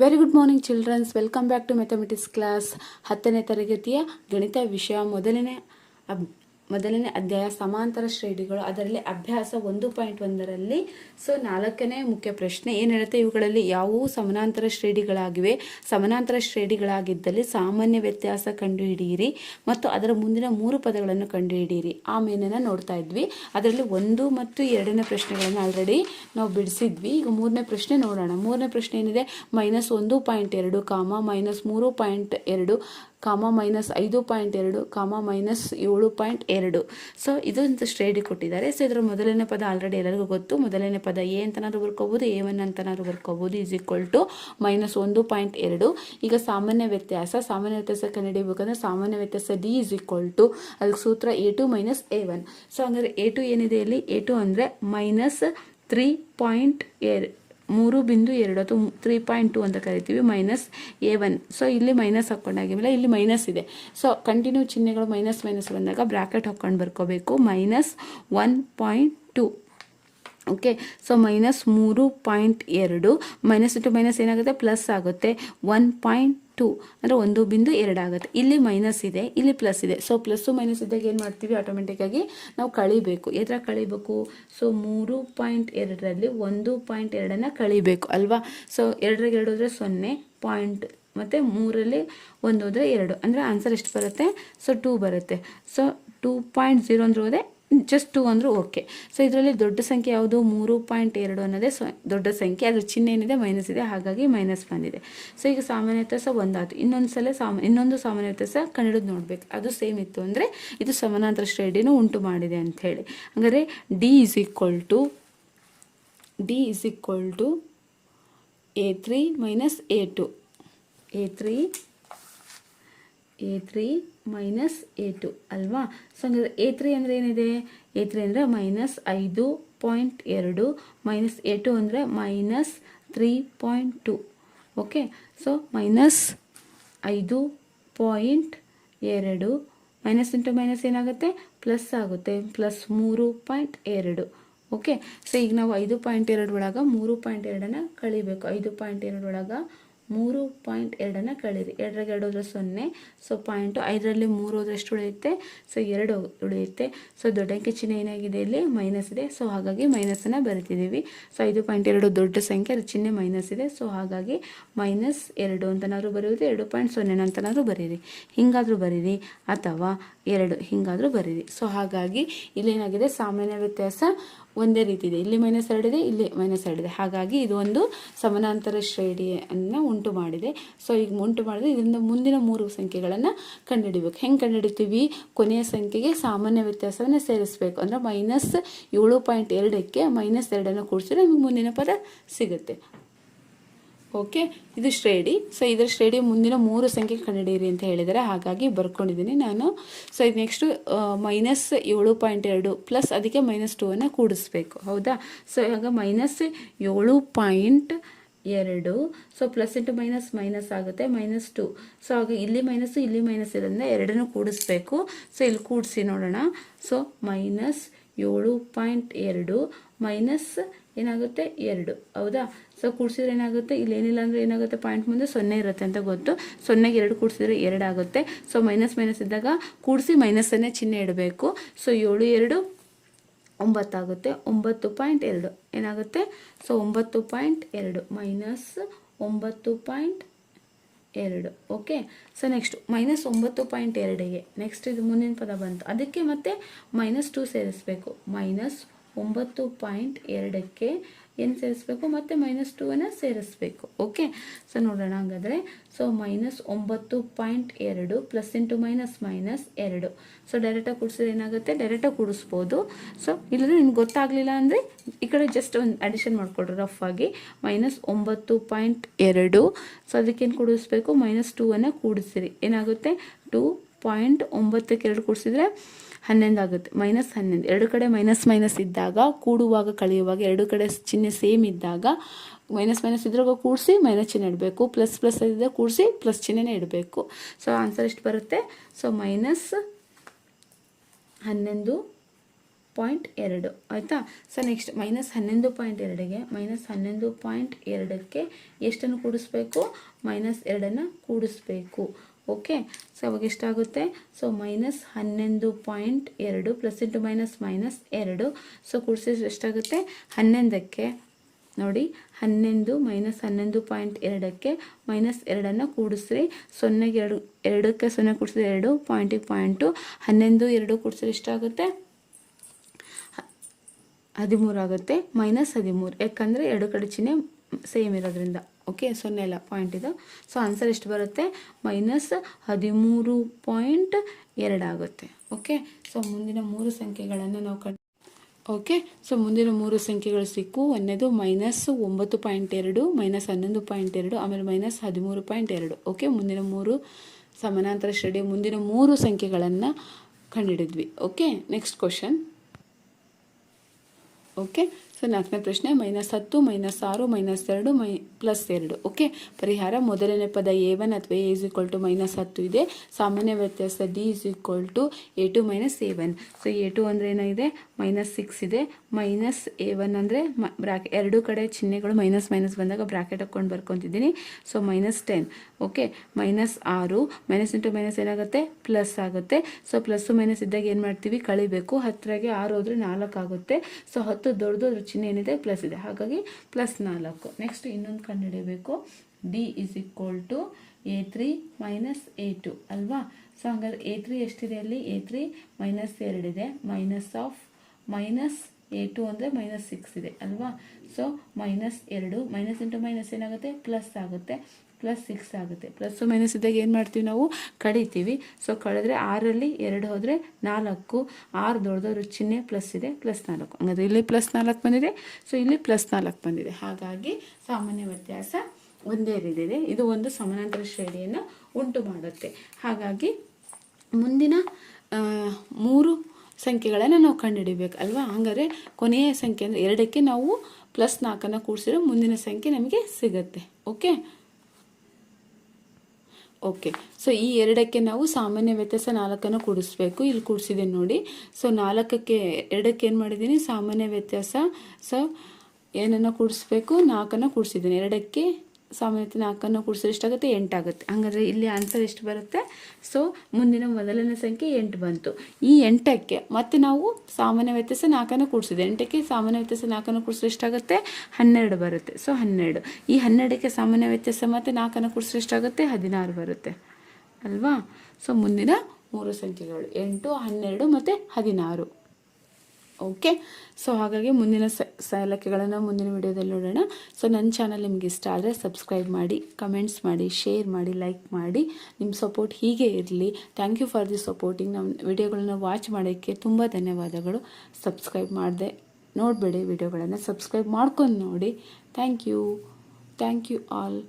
Very good morning childrens welcome back to mathematics class ಹತ್ತನೇ ತರಗತಿಯ ಗಣಿತ ವಿಷಯ ಮೊದಲನೇ ಅಬ್ ಮೊದಲನೇ ಅಧ್ಯಾಯ ಸಮಾಂತರ ಶ್ರೇಣಿಗಳು, ಅದರಲ್ಲಿ ಅಭ್ಯಾಸ ಒಂದು ಪಾಯಿಂಟ್ ಒಂದರಲ್ಲಿ. ಸೊ, ನಾಲ್ಕನೇ ಮುಖ್ಯ ಪ್ರಶ್ನೆ, ಏನು ಹೇಳುತ್ತೆ? ಇವುಗಳಲ್ಲಿ ಯಾವುವು ಸಮಾನಾಂತರ ಶ್ರೇಣಿಗಳಾಗಿವೆ? ಸಮಾನಾಂತರ ಶ್ರೇಣಿಗಳಾಗಿದ್ದಲ್ಲಿ ಸಾಮಾನ್ಯ ವ್ಯತ್ಯಾಸ ಕಂಡುಹಿಡಿಯಿರಿ ಮತ್ತು ಅದರ ಮುಂದಿನ ಮೂರು ಪದಗಳನ್ನು ಕಂಡುಹಿಡಿಯಿರಿ. ಆ ಮೇನನ್ನು ನೋಡ್ತಾ ಇದ್ವಿ. ಅದರಲ್ಲಿ ಒಂದು ಮತ್ತು ಎರಡನೇ ಪ್ರಶ್ನೆಗಳನ್ನು ಆಲ್ರೆಡಿ ನಾವು ಬಿಡಿಸಿದ್ವಿ. ಈಗ ಮೂರನೇ ಪ್ರಶ್ನೆ ನೋಡೋಣ. ಮೂರನೇ ಪ್ರಶ್ನೆ ಏನಿದೆ? ಮೈನಸ್ ಒಂದು ಪಾಯಿಂಟ್ ಎರಡು ಕಾಮ, ಮೈನಸ್ ಮೂರು ಪಾಯಿಂಟ್ ಎರಡು. ಕಾಮ ಮೈನಸ್ ಐದು ಪಾಯಿಂಟ್ ಎರಡು, ಕಾಮ ಮೈನಸ್ ಏಳು ಪಾಯಿಂಟ್ ಎರಡು. ಸೊ ಇದೊಂದು ಶ್ರೇಣಿ ಕೊಟ್ಟಿದ್ದಾರೆ. ಸೊ ಇದರ ಮೊದಲನೇ ಪದ ಆಲ್ರೆಡಿ ಎಲ್ಲರಿಗೂ ಗೊತ್ತು. ಮೊದಲನೇ ಪದ ಎ ಅಂತನಾದ್ರು ಬರ್ಕೋಬೋದು, ಎ ಒನ್ ಅಂತನಾದ್ರು ಬರ್ಕೋಬೋದು ಈಸ್ ಈಕ್ವಲ್ ಟು ಮೈನಸ್ ಒಂದು ಪಾಯಿಂಟ್ ಎರಡು. ಈಗ ಸಾಮಾನ್ಯ ವ್ಯತ್ಯಾಸ ಸಾಮಾನ್ಯ ವ್ಯತ್ಯಾಸ ಕಂಡುಹಿಡಿಯಬೇಕಂದ್ರೆ ಸಾಮಾನ್ಯ ವ್ಯತ್ಯಾಸ ಡಿ ಈಸ್ ಈಕ್ವಲ್ ಟು ಅದಕ್ಕೆ ಸೂತ್ರ a two minus a one. So ಹಂಗಾದ್ರೆ ಎ ಟು ಏನಿದೆ ಇಲ್ಲಿ? ಎ ಟು ಅಂದರೆ ಮೈನಸ್ ತ್ರೀ ಪಾಯಿಂಟ್ ಏರ್ ಮೂರು ಬಿಂದು ಎರಡು ಅಥವಾ ತ್ರೀ ಪಾಯಿಂಟ್ ಟು ಅಂತ ಕರಿತೀವಿ ಮೈನಸ್ ಎ ಒನ್ ಸೊ ಇಲ್ಲಿ ಮೈನಸ್ ಹಾಕ್ಕೊಂಡಾಗಿಲ್ಲ ಇಲ್ಲಿ ಮೈನಸ್ ಇದೆ. ಸೊ ಕಂಟಿನ್ಯೂ ಚಿಹ್ನೆಗಳು ಮೈನಸ್ ಮೈನಸ್ ಬಂದಾಗ ಬ್ರಾಕೆಟ್ ಹಾಕ್ಕೊಂಡು ಬರ್ಕೋಬೇಕು. Minus one point two okay so minus ಮೂರು ಪಾಯಿಂಟ್ ಎರಡು ಮೈನಸ್ ಟು ಮೈನಸ್ ಏನಾಗುತ್ತೆ? ಪ್ಲಸ್ ಆಗುತ್ತೆ. ಒನ್ ಪಾಯಿಂಟ್ ಟೂ ಅಂದರೆ ಒಂದು ಬಿಂದು ಎರಡು ಆಗುತ್ತೆ. ಇಲ್ಲಿ ಮೈನಸ್ ಇದೆ, ಇಲ್ಲಿ ಪ್ಲಸ್ ಇದೆ. ಸೊ ಪ್ಲಸ್ಸು ಮೈನಸ್ ಇದ್ದಾಗ ಏನು ಮಾಡ್ತೀವಿ? ಆಟೋಮೆಟಿಕ್ಕಾಗಿ ನಾವು ಕಳಿಬೇಕು. ಎದ್ರ ಕಳಿಬೇಕು? ಸೊ ಮೂರು ಪಾಯಿಂಟ್ ಎರಡರಲ್ಲಿ ಒಂದು ಪಾಯಿಂಟ್ ಎರಡನ್ನು ಕಳಿಬೇಕು, ಅಲ್ವಾ? ಸೊ ಎರಡರಿಗೆ ಎರಡು ಹೋದರೆ ಸೊನ್ನೆ ಪಾಯಿಂಟ್ ಮತ್ತು ಮೂರಲ್ಲಿ ಒಂದು ಹೋದರೆ ಎರಡು. ಅಂದರೆ ಆನ್ಸರ್ ಎಷ್ಟು ಬರುತ್ತೆ? ಸೊ ಟೂ ಬರುತ್ತೆ. ಸೊ ಟೂ ಪಾಯಿಂಟ್ ಜೀರೋ ಅಂದ್ರೆ ಹೋದೆ ಜಸ್ಟ್ ಟು ಅಂದರೂ ಓಕೆ ಸೊ ಇದರಲ್ಲಿ ದೊಡ್ಡ ಸಂಖ್ಯೆ ಯಾವುದು? ಮೂರು ಪಾಯಿಂಟ್ ಎರಡು ಅನ್ನೋದೇ ಸೊ, ದೊಡ್ಡ ಸಂಖ್ಯೆ. ಅದ್ರ ಚಿಹ್ನೆ ಏನಿದೆ ಮೈನಸ್ ಇದೆ. ಹಾಗಾಗಿ ಮೈನಸ್ ಬಂದಿದೆ. ಸೊ ಈಗ ಸಾಮಾನ್ಯ ವ್ಯತ್ಯಾಸ ಒಂದಾಯ್ತು. ಇನ್ನೊಂದು ಸಲ ಸಾಮ, ಇನ್ನೊಂದು ಸಾಮಾನ್ಯ ವ್ಯತ್ಯಾಸ ಕನ್ನಡದ ನೋಡಬೇಕು. ಅದು ಸೇಮ್ ಇತ್ತು ಅಂದರೆ ಇದು ಸಮಾನಾಂತರ ಶ್ರೇಣಿನೂ ಉಂಟು ಮಾಡಿದೆ ಅಂಥೇಳಿ ಹಾಗಾದರೆ d is equal to d is equal to a three minus a two a three a three minus a two ಅಲ್ವಾ? ಸೊ ಹಂಗಾದ್ರೆ ಎ ತ್ರೀ ಅಂದರೆ ಏನಿದೆ? ಎ ತ್ರೀ ಅಂದರೆ ಮೈನಸ್ ಐದು ಪಾಯಿಂಟ್ ಎರಡು ಮೈನಸ್ ಎ ಟು ಅಂದರೆ minus three point two okay so minus ಐದು point ಎರಡು ಮೈನಸ್ ಇಂಟು ಮೈನಸ್ ಏನಾಗುತ್ತೆ? ಪ್ಲಸ್ ಆಗುತ್ತೆ ಪ್ಲಸ್ ಮೂರು ಪಾಯಿಂಟ್ ಎರಡು ಓಕೆ ಸೊ ಈಗ ನಾವು ಐದು ಪಾಯಿಂಟ್ ಎರಡು ಒಳಗೆ ಮೂರು ಪಾಯಿಂಟ್ ಎರಡನ್ನು ಕಳಿಬೇಕು. ಐದು ಪಾಯಿಂಟ್ ಎರಡು ಒಳಗೆ ಮೂರು ಪಾಯಿಂಟ್ ಎರಡನ್ನು ಕಳೀರಿ ಎರಡರಾಗ ಎರಡು ಹೋದರೆ ಸೊನ್ನೆ, ಸೊ ಪಾಯಿಂಟು ಐದರಲ್ಲಿ ಮೂರು ಹೋದ್ರೆ ಎಷ್ಟು ಉಳಿಯುತ್ತೆ, ಸೊ ಎರಡು ಉಳಿಯುತ್ತೆ. ಸೊ ದೊಡ್ಡ ಅಂಕೆ ಚಿಹ್ನೆ ಏನಾಗಿದೆ ಇಲ್ಲಿ? ಮೈನಸ್ ಇದೆ. ಸೊ ಹಾಗಾಗಿ ಮೈನಸನ್ನು ಬರಿತಿದ್ದೀವಿ. ಸೊ ಐದು ಪಾಯಿಂಟ್ ಎರಡು ದೊಡ್ಡ ಸಂಖ್ಯೆ ಅದು ಚಿಹ್ನೆ ಮೈನಸ್ ಇದೆ. ಸೊ ಹಾಗಾಗಿ ಮೈನಸ್ ಎರಡು ಅಂತನಾದ್ರೂ ಬರೆಯುವುದು, ಎರಡು ಪಾಯಿಂಟ್ ಸೊನ್ನೆ ಅಂತನಾದ್ರೂ ಬರೀರಿ. ಹಿಂಗಾದರೂ ಬರೀರಿ, ಅಥವಾ ಎರಡು ಹಿಂಗಾದರೂ ಬರೀರಿ. ಸೊ ಹಾಗಾಗಿ ಇಲ್ಲೇನಾಗಿದೆ? ಸಾಮಾನ್ಯ ವ್ಯತ್ಯಾಸ ಒಂದೇ ರೀತಿ ಇದೆ. ಇಲ್ಲಿ ಮೈನಸ್ ಇದೆ, ಇಲ್ಲಿ ಮೈನಸ್ ಇದೆ. ಹಾಗಾಗಿ ಇದು ಒಂದು ಸಮಾನಾಂತರ ಶ್ರೇಣಿಯನ್ನು ಉಂಟು ಮಾಡಿದೆ. ಸೊ ಈಗ ಉಂಟು ಮಾಡಿದ್ರೆ ಇದರಿಂದ ಮುಂದಿನ ಮೂರು ಸಂಖ್ಯೆಗಳನ್ನು ಕಂಡುಹಿಡಿಬೇಕು. ಹೆಂಗೆ ಕಂಡುಹಿಡಿತೀವಿ? ಕೊನೆಯ ಸಂಖ್ಯೆಗೆ ಸಾಮಾನ್ಯ ವ್ಯತ್ಯಾಸವನ್ನು ಸೇರಿಸಬೇಕು. ಅಂದರೆ ಮೈನಸ್ ಏಳು ಪಾಯಿಂಟ್ ಎರಡಕ್ಕೆ ಮೈನಸ್ ಎರಡನ್ನು ಕೂಡಿಸಿದ್ರೆ ನಮಗೆ ಮುಂದಿನ ಪದ ಸಿಗುತ್ತೆ. ಓಕೆ ಇದು ಶ್ರೇಡಿ ಸೊ ಇದರ ಶ್ರೇಡಿ ಮುಂದಿನ ಮೂರು ಸಂಖ್ಯೆ ಕಂಡುಹಿಡಿಯಿರಿ ಅಂತ ಹೇಳಿದರೆ ಹಾಗಾಗಿ ಬರ್ಕೊಂಡಿದ್ದೀನಿ ನಾನು. ಸೊ ಇದು ನೆಕ್ಸ್ಟು ಮೈನಸ್ ಏಳು ಪಾಯಿಂಟ್ ಎರಡು ಪ್ಲಸ್ ಅದಕ್ಕೆ ಮೈನಸ್ ಟೂ ಅನ್ನು ಕೂಡಿಸ್ಬೇಕು. ಹೌದಾ? ಸೊ ಇವಾಗ ಮೈನಸ್ ಏಳು ಪಾಯಿಂಟ್ ಎರಡು. So plus into minus minus ಆಗುತ್ತೆ ಮೈನಸ್ ಟು ಸೊ ಆಗ ಇಲ್ಲಿ ಮೈನಸ್ಸು ಇಲ್ಲಿ ಮೈನಸ್ ಇರೋದ್ರಿಂದ ಎರಡನ್ನೂ ಕೂಡಿಸ್ಬೇಕು. ಸೊ ಇಲ್ಲಿ ಕೂಡಿಸಿ ನೋಡೋಣ. ಸೊ ಮೈನಸ್ ಏಳು ಪಾಯಿಂಟ್ ಎರಡು, ಮೈನಸ್ ಏನಾಗುತ್ತೆ? ಎರಡು. ಹೌದಾ? ಸೊ ಕೂಡಿಸಿದ್ರೆ ಏನಾಗುತ್ತೆ? ಇಲ್ಲಿ ಏನಿಲ್ಲ ಅಂದರೆ ಏನಾಗುತ್ತೆ? ಪಾಯಿಂಟ್ ಮುಂದೆ ಸೊನ್ನೆ ಇರುತ್ತೆ ಅಂತ ಗೊತ್ತು. ಸೊನ್ನೆಗೆ ಎರಡು ಕೂಡಿಸಿದ್ರೆ ಎರಡು ಆಗುತ್ತೆ. ಸೊ ಮೈನಸ್ ಮೈನಸ್ ಇದ್ದಾಗ ಕೂಡಿಸಿ ಮೈನಸನ್ನೇ ಚಿಹ್ನೆ ಇಡಬೇಕು. ಸೊ ಏಳು, ಎರಡು ಒಂಬತ್ತಾಗುತ್ತೆ ಒಂಬತ್ತು ಪಾಯಿಂಟ್ ಎರಡು. ಏನಾಗುತ್ತೆ? ಸೊ ಒಂಬತ್ತು ಪಾಯಿಂಟ್ ಎರಡು. ಮೈನಸ್ ಒಂಬತ್ತು ಪಾಯಿಂಟ್ ಎರಡು ಓಕೆ ಸೊ ನೆಕ್ಸ್ಟ್ ಮೈನಸ್ ಒಂಬತ್ತು ಪಾಯಿಂಟ್ ಎರಡಿಗೆ ನೆಕ್ಸ್ಟ್ ಇದು ಮುಂದಿನ ಪದ ಬಂತು. ಅದಕ್ಕೆ ಮತ್ತೆ ಮೈನಸ್ ಟು ಸೇರಿಸಬೇಕು. ಮೈನಸ್ ಒಂಬತ್ತು ಪಾಯಿಂಟ್ ಎರಡಕ್ಕೆ ಏನು ಸೇರಿಸ್ಬೇಕು? ಮತ್ತು ಮೈನಸ್ ಟೂವನ್ನು ಸೇರಿಸ್ಬೇಕು. ಓಕೆ ಸೊ ನೋಡೋಣ ಹಾಗಾದರೆ. ಸೊ ಮೈನಸ್ ಒಂಬತ್ತು ಪಾಯಿಂಟ್ ಎರಡು ಪ್ಲಸ್ ಇಂಟು ಮೈನಸ್ ಮೈನಸ್ ಎರಡು. ಸೊ ಡೈರೆಕ್ಟಾಗಿ ಕೂಡಿಸಿದ್ರೆ ಏನಾಗುತ್ತೆ? ಡೈರೆಕ್ಟಾಗಿ ಕೂಡಿಸ್ಬೋದು. ಸೊ ಇಲ್ಲದ್ರೆ ನಿಮ್ಗೆ ಗೊತ್ತಾಗಲಿಲ್ಲ ಅಂದರೆ ಈ ಕಡೆ ಜಸ್ಟ್ ಒಂದು ಅಡಿಷನ್ ಮಾಡಿಕೊಡ್ರಿ ರಫ್ ಆಗಿ. ಮೈನಸ್ ಒಂಬತ್ತು ಪಾಯಿಂಟ್ ಎರಡು. ಸೊ ಅದಕ್ಕೇನು ಕೂಡಿಸ್ಬೇಕು? ಮೈನಸ್ ಟೂವನ್ನು ಕೂಡಿಸಿರಿ. ಏನಾಗುತ್ತೆ? ಟೂ ಪಾಯಿಂಟ್ ಒಂಬತ್ತಕ್ಕೆ ಎರಡು ಕೂಡಿಸಿದ್ರೆ ಹನ್ನೊಂದು ಆಗುತ್ತೆ. ಮೈನಸ್ ಹನ್ನೊಂದು. ಎರಡು ಕಡೆ ಮೈನಸ್ ಮೈನಸ್ ಇದ್ದಾಗ ಕೂಡುವಾಗ ಕಳೆಯುವಾಗ ಎರಡು ಕಡೆ ಚಿಹ್ನೆ ಸೇಮ್ ಇದ್ದಾಗ ಮೈನಸ್ ಮೈನಸ್ ಇದ್ರಾಗ ಕೂಡಿಸಿ ಮೈನಸ್ ಚಿಹ್ನೆ ಇಡಬೇಕು. ಪ್ಲಸ್ ಪ್ಲಸ್ ಇದ್ದರೆ ಕೂಡಿಸಿ ಪ್ಲಸ್ ಚಿಹ್ನೆನೇ ಇಡಬೇಕು. ಸೊ ಆನ್ಸರ್ ಎಷ್ಟು ಬರುತ್ತೆ? ಸೊ ಮೈನಸ್ ಹನ್ನೊಂದು ಪಾಯಿಂಟ್ ಎರಡು. ಆಯಿತಾ? ಸೊ ನೆಕ್ಸ್ಟ್ ಮೈನಸ್ ಹನ್ನೊಂದು ಪಾಯಿಂಟ್ ಎರಡಿಗೆ, ಮೈನಸ್ ಹನ್ನೊಂದು ಪಾಯಿಂಟ್ ಎರಡಕ್ಕೆ ಎಷ್ಟನ್ನು ಕೂಡಿಸ್ಬೇಕು? ಮೈನಸ್ ಎರಡನ್ನು ಕೂಡಿಸ್ಬೇಕು. ಓಕೆ ಸೊ ಅವಾಗ ಎಷ್ಟಾಗುತ್ತೆ ಸೊ ಮೈನಸ್ ಹನ್ನೊಂದು ಪಾಯಿಂಟ್ ಎರಡು ಪ್ಲಸ್ ಇಂಟು ಮೈನಸ್ ಮೈನಸ್ ಎರಡು. ಸೊ ಕೂಡಿಸಿದ್ರೆ ಎಷ್ಟಾಗುತ್ತೆ ಹನ್ನೊಂದಕ್ಕೆ. ನೋಡಿ, ಹನ್ನೊಂದು ಮೈನಸ್ ಹನ್ನೊಂದು ಪಾಯಿಂಟ್ ಎರಡಕ್ಕೆ ಮೈನಸ್ ಎರಡನ್ನು ಕೂಡಿಸ್ರಿ. ಸೊನ್ನೆಗೆ ಎರಡು, ಎರಡಕ್ಕೆ ಸೊನ್ನೆ ಕೂಡಿಸಿದ್ರೆ ಎರಡು ಪಾಯಿಂಟಿಗೆ ಪಾಯಿಂಟು ಹನ್ನೊಂದು, ಎರಡು ಕೂಡಿಸಿದ್ರೆ ಎಷ್ಟಾಗುತ್ತೆ ಹದಿಮೂರು ಆಗುತ್ತೆ. ಮೈನಸ್ ಹದಿಮೂರು. ಯಾಕಂದರೆ ಎರಡು ಕಡೆ ಚಿಹ್ನೆ ಸೇಮ್ ಇರೋದ್ರಿಂದ. ಓಕೆ ಸೊನ್ನೆ ಇಲ್ಲ ಪಾಯಿಂಟ್ ಇದು. ಸೊ ಆನ್ಸರ್ ಎಷ್ಟು ಬರುತ್ತೆ? ಮೈನಸ್ ಹದಿಮೂರು ಪಾಯಿಂಟ್ ಎರಡಾಗುತ್ತೆ ಓಕೆ ಸೊ ಮುಂದಿನ ಮೂರು ಸಂಖ್ಯೆಗಳನ್ನು ನಾವು ಕಟ್ ಓಕೆ ಸೊ ಮುಂದಿನ ಮೂರು ಸಂಖ್ಯೆಗಳು ಸಿಕ್ಕು. ಒಂದೇದು ಮೈನಸ್ ಒಂಬತ್ತು ಪಾಯಿಂಟ್ ಎರಡು ಮೈನಸ್ ಹನ್ನೊಂದು ಪಾಯಿಂಟ್ ಎರಡು, ಆಮೇಲೆ ಮೈನಸ್ ಹದಿಮೂರು ಪಾಯಿಂಟ್ ಎರಡು. ಓಕೆ ಮುಂದಿನ ಮೂರು ಸಮಾನಾಂತರ ಶ್ರೇಣಿಯ ಮುಂದಿನ ಮೂರು ಸಂಖ್ಯೆಗಳನ್ನು ಕಂಡುಹಿಡಿದ್ವಿ okay next question okay so ನಾಲ್ಕನೇ ಪ್ರಶ್ನೆ ಮೈನಸ್ ಹತ್ತು ಮೈನಸ್ ಆರು ಮೈನಸ್ ಎರಡು ಮೈ ಪ್ಲಸ್ ಎರಡು. ಓಕೆ ಪರಿಹಾರ ಮೊದಲನೇ ಪದ ಎ ಒನ್ ಅಥವಾ a is equal to minus ಹತ್ತು ಇದೆ. ಸಾಮಾನ್ಯ ವ್ಯತ್ಯಾಸ d is equal to a two minus a one so a two ಅಂದರೆ ಏನಾಗಿದೆ? ಮೈನಸ್ ಸಿಕ್ಸ್ ಇದೆ. ಮೈನಸ್ ಎ ಒನ್ ಅಂದರೆ ಬ್ರಾಕೆ ಎರಡು ಕಡೆ ಚಿಹ್ನೆಗಳು ಮೈನಸ್ ಮೈನಸ್ ಬಂದಾಗ ಬ್ರಾಕೆಟ್ ಹಾಕ್ಕೊಂಡು ಬರ್ಕೊತಿದ್ದೀನಿ. So minus ten okay minus ಆರು. ಮೈನಸ್ ಇಂಟು ಮೈನಸ್ ಏನಾಗುತ್ತೆ? ಪ್ಲಸ್ ಆಗುತ್ತೆ. ಸೊ ಪ್ಲಸ್ಸು ಮೈನಸ್ ಇದ್ದಾಗ ಏನು ಮಾಡ್ತೀವಿ? ಕಳಿಬೇಕು. ಹತ್ತರಾಗೆ ಆರು ಹೋದರೆ ನಾಲ್ಕು ಆಗುತ್ತೆ. ಸೊ ಹತ್ತು ದೊಡ್ಡದು ಚಿಹ್ನೆ ಏನಿದೆ ಪ್ಲಸ್ ಇದೆ. ಹಾಗಾಗಿ ಪ್ಲಸ್ ನಾಲ್ಕು. ನೆಕ್ಸ್ಟ್ ಇನ್ನೊಂದು ಕಂಡುಹಿಡಿಯಬೇಕು. D is equal to a three minus a two ಅಲ್ವಾ? ಸೊ ಹಂಗಾದ್ರೆ ಎ ತ್ರೀ ಎಷ್ಟಿದೆ ಅಲ್ಲಿ? ಎ ತ್ರೀ ಮೈನಸ್ ಎರಡಿದೆ minus of minus a two ಅಂದರೆ ಮೈನಸ್ ಸಿಕ್ಸ್ ಇದೆ, ಅಲ್ವಾ? ಸೊ ಮೈನಸ್ ಎರಡು ಮೈನಸ್ ಇಂಟು ಮೈನಸ್ ಏನಾಗುತ್ತೆ? ಪ್ಲಸ್ ಆಗುತ್ತೆ ಪ್ಲಸ್ ಸಿಕ್ಸ್ ಆಗುತ್ತೆ. ಪ್ಲಸ್ಸು ಮೈನಸ್ ಇದ್ದಾಗ ಏನು ಮಾಡ್ತೀವಿ ನಾವು? ಕಡಿತೀವಿ. ಸೊ ಕಳೆದ್ರೆ ಆರಲ್ಲಿ ಎರಡು ಹೋದರೆ ನಾಲ್ಕು, ಆರು ದೊಡ್ಡದವ್ರ ಚಿಹ್ನೆ ಪ್ಲಸ್ ಇದೆ ಪ್ಲಸ್ ನಾಲ್ಕು. ಹಂಗಾದ್ರೆ ಇಲ್ಲಿ ಪ್ಲಸ್ ನಾಲ್ಕು ಬಂದಿದೆ. ಸೊ ಇಲ್ಲಿ ಪ್ಲಸ್ ನಾಲ್ಕು ಬಂದಿದೆ. ಹಾಗಾಗಿ ಸಾಮಾನ್ಯ ವ್ಯತ್ಯಾಸ ಒಂದೇ ರೀತಿಯಿದೆ ಇದು ಒಂದು ಸಮಾನಾಂತರ ಶ್ರೇಣಿಯನ್ನು ಉಂಟು ಮಾಡುತ್ತೆ. ಹಾಗಾಗಿ ಮುಂದಿನ ಮೂರು ಸಂಖ್ಯೆಗಳನ್ನು ನಾವು ಕಂಡುಹಿಡಿಬೇಕು, ಅಲ್ವಾ? ಹಂಗಾರೆ ಕೊನೆಯ ಸಂಖ್ಯೆ ಅಂದರೆ ಎರಡಕ್ಕೆ ನಾವು ಪ್ಲಸ್ ನಾಲ್ಕನ್ನು ಕೂಡಿಸಿದ್ರೆ ಮುಂದಿನ ಸಂಖ್ಯೆ ನಮಗೆ ಸಿಗುತ್ತೆ. ಓಕೆ ಓಕೆ ಸೊ ಈ ಎರಡಕ್ಕೆ ನಾವು ಸಾಮಾನ್ಯ ವ್ಯತ್ಯಾಸ ನಾಲ್ಕನ್ನು ಕೂಡಿಸ್ಬೇಕು. ಇಲ್ಲಿ ಕೂಡಿಸಿದೆ ನೋಡಿ. ಸೊ ನಾಲ್ಕಕ್ಕೆ, ಎರಡಕ್ಕೆ ಏನು ಮಾಡಿದ್ದೀನಿ? ಸಾಮಾನ್ಯ ವ್ಯತ್ಯಾಸ. ಸೊ ಏನನ್ನು ಕೂಡಿಸ್ಬೇಕು? ನಾಲ್ಕನ್ನು ಕೂಡಿಸಿದ್ದೀನಿ. ಎರಡಕ್ಕೆ ಸಾಮಾನ್ಯ ವ್ಯತ್ಯಾಸ ನಾಲ್ಕನ್ನು ಕೂಡಿಸಿದ್ರೆ ಎಷ್ಟಾಗುತ್ತೆ ಎಂಟಾಗುತ್ತೆ. ಹಾಗಾದರೆ ಇಲ್ಲಿ ಆನ್ಸರ್ ಎಷ್ಟು ಬರುತ್ತೆ? ಸೊ ಮುಂದಿನ ಮೊದಲನೇ ಸಂಖ್ಯೆ ಎಂಟು ಬಂತು. ಈ ಎಂಟಕ್ಕೆ ಮತ್ತೆ ನಾವು ಸಾಮಾನ್ಯ ವ್ಯತ್ಯಾಸ ನಾಲ್ಕನ್ನು ಕೂಡಿಸಿದೆ ಎಂಟಕ್ಕೆ ಸಾಮಾನ್ಯ ವ್ಯತ್ಯಾಸ ನಾಲ್ಕನ್ನು ಕೂಡಿಸಿದ್ರೆ ಎಷ್ಟಾಗುತ್ತೆ ಹನ್ನೆರಡು ಬರುತ್ತೆ. ಸೊ ಹನ್ನೆರಡು. ಈ ಹನ್ನೆರಡಕ್ಕೆ ಸಾಮಾನ್ಯ ವ್ಯತ್ಯಾಸ ಮತ್ತು ನಾಲ್ಕನ್ನು ಕೂಡಿಸಿದ್ರೆ ಎಷ್ಟಾಗುತ್ತೆ ಹದಿನಾರು ಬರುತ್ತೆ. ಅಲ್ವಾ? ಸೊ ಮುಂದಿನ ಮೂರು ಸಂಖ್ಯೆಗಳು. ಎಂಟು, ಹನ್ನೆರಡು ಮತ್ತು ಹದಿನಾರು. ಓಕೆ ಸೊ ಹಾಗಾಗಿ ಮುಂದಿನ ಸಲಕೆಗಳನ್ನು ಮುಂದಿನ ವಿಡಿಯೋದಲ್ಲಿ ನೋಡೋಣ. ಸೊ ನನ್ನ ಚಾನಲ್ ನಿಮ್ಗೆ ಇಷ್ಟ ಆದರೆ ಸಬ್ಸ್ಕ್ರೈಬ್ ಮಾಡಿ ಕಮೆಂಟ್ಸ್ ಮಾಡಿ ಶೇರ್ ಮಾಡಿ ಲೈಕ್ ಮಾಡಿ. ನಿಮ್ಮ ಸಪೋರ್ಟ್ ಹೀಗೆ ಇರಲಿ. Thank you for the supporting ನಮ್ಮ ವಿಡಿಯೋಗಳನ್ನು ವಾಚ್ ಮಾಡೋಕ್ಕೆ ತುಂಬ ಧನ್ಯವಾದಗಳು. ಸಬ್ಸ್ಕ್ರೈಬ್ ಮಾಡಿದೆ, ನೋಡಬೇಡಿ ವಿಡಿಯೋಗಳನ್ನು ಸಬ್ಸ್ಕ್ರೈಬ್ ಮಾಡ್ಕೊಂಡು ನೋಡಿ. Thank you thank you all